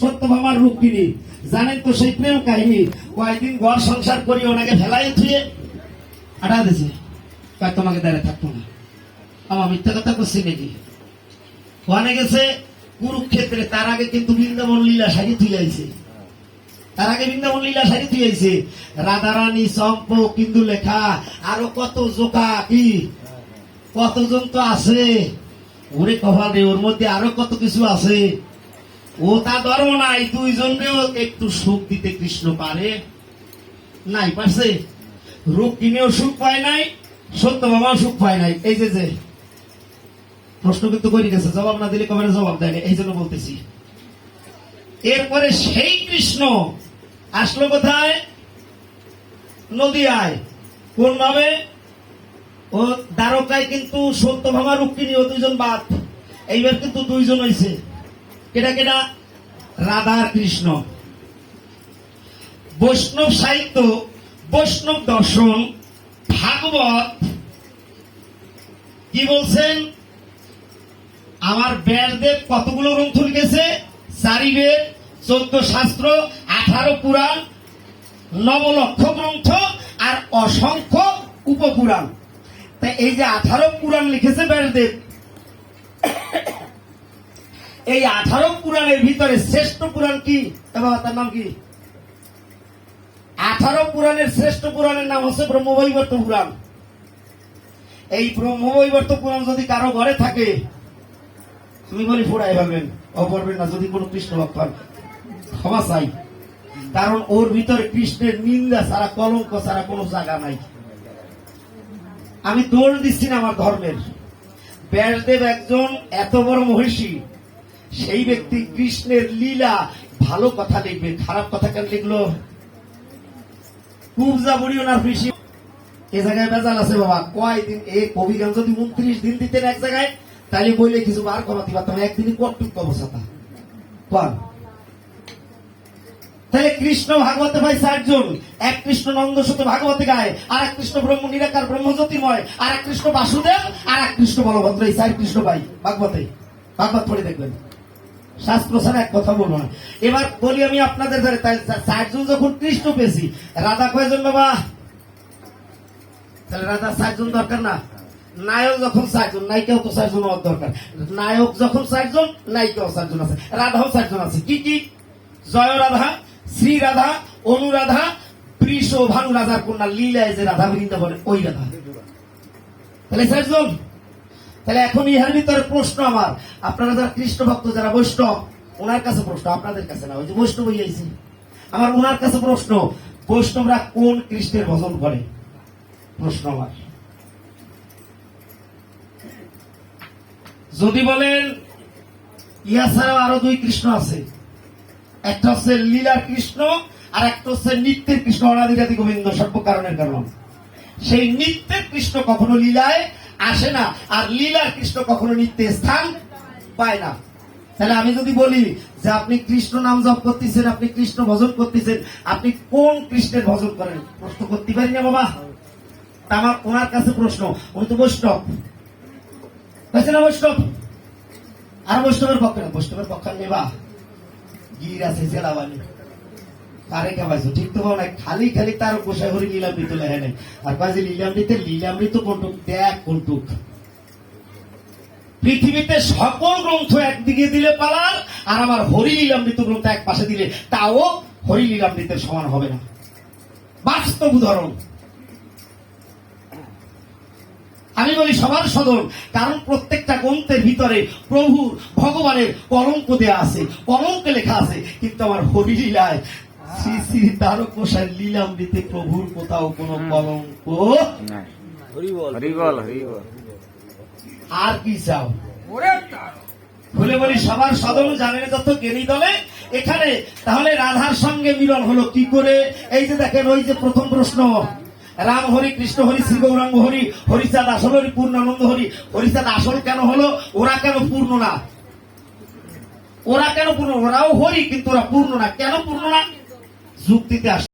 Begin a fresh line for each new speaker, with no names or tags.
সত্যভামার রূপিনী জানেন তো সেই প্রেম কাহিনী, কয়েকদিন ঘর সংসার করি, ওনাকে ফেলাই থুয়ে আটা দিছে। কয়, তোমাকে দাঁড়িয়ে থাকতো না। আমার মিথ্যা কথা করছি নাকি ওখানে গেছে কুরুক্ষেত্রে, তার আগে কিন্তু বৃন্দাবন লীলা সারি তুই আইছে। তার আগে বৃন্দাবন লীলা সারি তুই আইছে। রাধারানী, চম্প, কিন্তু লেখা, আরও কত জোকা কি? কতজন তো আছে? ওরে কভারে ওর মধ্যে আরও কত কিছু আছে? ও তা ধর্ম নাই দুইজনকেও একটু সুখ দিতে কৃষ্ণ পারে। নাই, পারছে? কিনেও সুখ পায় নাই, সত্য বাবাও সুখ পায় নাই। এই যে যে, প্রশ্ন কিন্তু করে গেছে, জবাব না দিলে কবে জবাব দেয় এই জন্য বলতেছি। এরপরে সেই কৃষ্ণ আসলো কোথায়? নদিয়ায়। কোন ভাবে? ও দ্বারকায় কিন্তু সত্যভামা রুক্মিণী ও দুইজন বাদ। এইবার কিন্তু দুইজন হয়েছে কেটা কেটা রাধা কৃষ্ণ। বৈষ্ণব সাহিত্য, বৈষ্ণব দর্শন, ভাগবত, কি বলছেন? আমার ব্যাসদেব কতগুলো গ্রন্থ লিখেছে? চারি বেদ চোদ্দ শাস্ত্র, আঠারো পুরাণ, নবলক্ষ গ্রন্থ আর অসংখ্য উপপুরাণ। তা এই যে আঠারো পুরাণ লিখেছে ব্যাসদেব এই আঠারো পুরাণের ভিতরে শ্রেষ্ঠ পুরাণ কি? তার নাম কি? আঠারো পুরাণের শ্রেষ্ঠ পুরাণের নাম হচ্ছে ব্রহ্মবৈবর্ত পুরাণ। এই ব্রহ্মবৈবর্ত পুরাণ যদি কারও ঘরে থাকে, তুমি বলি ফুরাই ভাবেন অপরবেন না, যদি কোনো কৃষ্ণ ভক্ত ক্ষমা চাই। কারণ ওর ভিতরে কৃষ্ণের নিন্দা ছাড়া, কলঙ্ক ছাড়া কোনো জায়গা নাই। আমি দোষ দিচ্ছি না আমার ধর্মের। ব্যাসদেব একজন এত বড় মহিষী সেই ব্যক্তি কৃষ্ণের লীলা, ভালো কথা লিখবে, খারাপ কথা কেন লিখলো? খুব এ জায়গায় বেজাল আছে বাবা। কয়দিন, এ যদি উনত্রিশ দিন দিতেন এক জায়গায় তাহলে কিছু বার কটুক তাহলে কৃষ্ণ ভাগবতে ভাই চারজন এক কৃষ্ণ নন্দ সুত ভাগবতে গায় আর এক কৃষ্ণ ব্রহ্ম নিরাকার, ব্রহ্ম জ্যোতির্ময় আর এক কৃষ্ণ বাসুদেব আর এক কৃষ্ণ বলভদ্র, এই চার কৃষ্ণ ভাই ভাগবতে। ভাগবত পড়ে দেখবেন। শাস্ত্র ছাড়া এক কথা বলব না। এবার বলি আমি আপনাদের ধরে, তাই চারজন যখন কৃষ্ণ পেয়েছি, রাধা কয়জন বাবা? তাহলে রাধা চারজন দরকার না? নায়ক যখন চারজন নায়িকাও তো চারজন হওয়ার দরকার। নায়ক যখন চারজন নায়িকাও চারজন আছে। রাধাও চারজন আছে। কি কি? জয় রাধা, শ্রী রাধা অনুরাধা বৃষ, ভানু রাধার কন্যা। লীলায় যে রাধা বৃন্দাবনে, ওই রাধা। তাহলে চারজন তাহলে এখন ইহার ভিতরে প্রশ্ন আমার। আপনারা যারা কৃষ্ণ ভক্ত যারা বৈষ্ণব, ওনার কাছে প্রশ্ন, আপনাদের কাছে না, ওই যে বৈষ্ণব হইয়াছি আমার ওনার কাছে প্রশ্ন, বৈষ্ণবরা কোন কৃষ্ণের ভজন করে? প্রশ্ন আমার। যদি বলেন, ইহা ছাড়াও আরও দুই কৃষ্ণ আছে। একটা হচ্ছে লীলা কৃষ্ণ, আর একটা হচ্ছে নিত্যের কৃষ্ণ অনাদিরাদি গোবিন্দ সর্ব কারণের কারণ। সেই নিত্যের কৃষ্ণ কখনো লীলায় আসে না। আর লীলার কৃষ্ণ কখনো নিত্যে স্থান পায় না। তাহলে আমি যদি বলি যে আপনি কৃষ্ণ নাম জপ করতেছেন, আপনি কৃষ্ণ ভজন করতেছেন, আপনি কোন কৃষ্ণের ভজন করেন? প্রশ্ন করতে পারি না বাবা। আমার ওনার কাছে প্রশ্ন। উনি তো বৈষ্ণব। না বৈষ্ণব? আর বৈষ্ণবের পক্ষে না, বৈষ্ণবের পক্ষে নেবা গির আছে জেলাবানি কারে কামাইছো। ঠিক তো না খালি খালি তার বসে হরি লীলামৃত লেহে নেই। আর কাজে লীলামৃতে লীলামৃত কোনটুক? দেখ কোনটুক? পৃথিবীতে সকল গ্রন্থ একদিকে দিলে পালার আর আমার হরি লীলামৃত গ্রন্থ এক পাশে দিলে, তাও হরি লীলামৃতের সমান হবে না। বাস্তব উদাহরণ আমি বলি সবার সদর কারণ প্রত্যেকটা গ্রন্থের ভিতরে প্রভুর, ভগবানের কলঙ্ক দেয়া আছে কলঙ্কে লেখা আছে, কিন্তু আমার হরিলীলায় শ্রী শ্রী দ্বারকোষার লীলামৃতে প্রভুর কোথাও কোনো কলঙ্ক আর কি চাও? খুলে বলি সবার সদর জানেন যত জ্ঞানী দলে এখানে তাহলে রাধার সঙ্গে মিলন হলো কি করে? এই যে দেখেন ওই যে প্রথম প্রশ্ন। রাম হরি কৃষ্ণ হরি শ্রী গৌরাঙ্গ হরি হরিচাঁদ আসল হরি পূর্ণানন্দ হরি। হরিচাঁদ আসল কেন হলো? ওরা কেন পূর্ণ না? ওরা কেন পূর্ণ ওরাও হরি কিন্তু ওরা পূর্ণ না। কেন পূর্ণ না? যুক্তিতে আস।